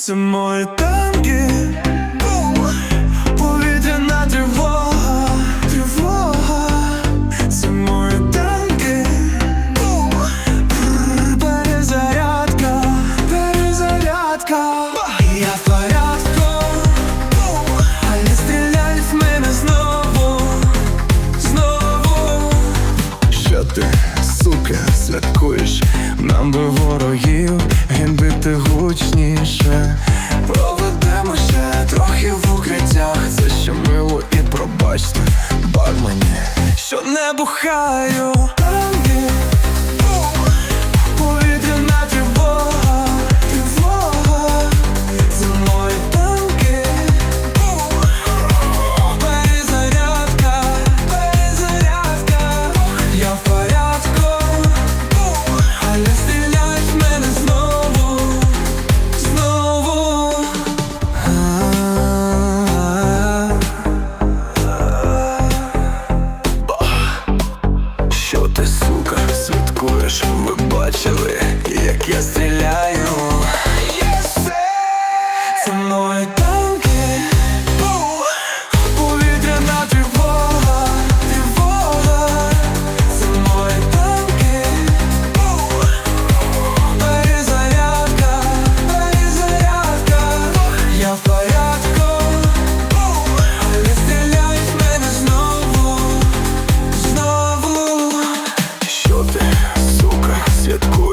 Це мої танки, повітряна тривога, тривога, танки, перезарядка, перезарядка. Я в порядку, але стріляють в мене знову, знову. Що ти, сука, святкуєш? Нам би бухаю. Я стріляю? Це танки, повітряна тривога, тривога, танки, перезарядка, перезарядка, я в порядку, але стріляють в?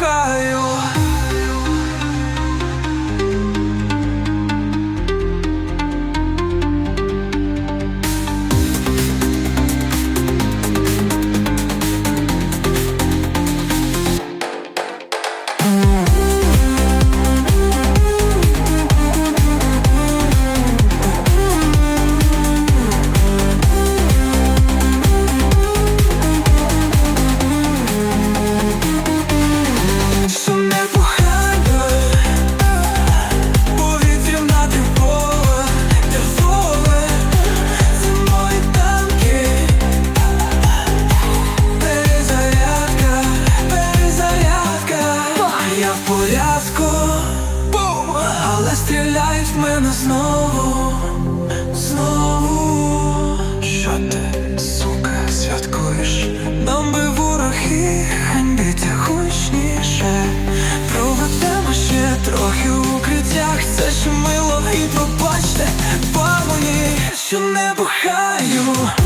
Не в порядку, але стріляють в мене знову, знову. Що ти, сука, святкуєш? Нам би вороги ганьбити гучніше. Проведемо ще трохи в укриттях. Це ще мило і пробачте, бабуні, що не бухаю.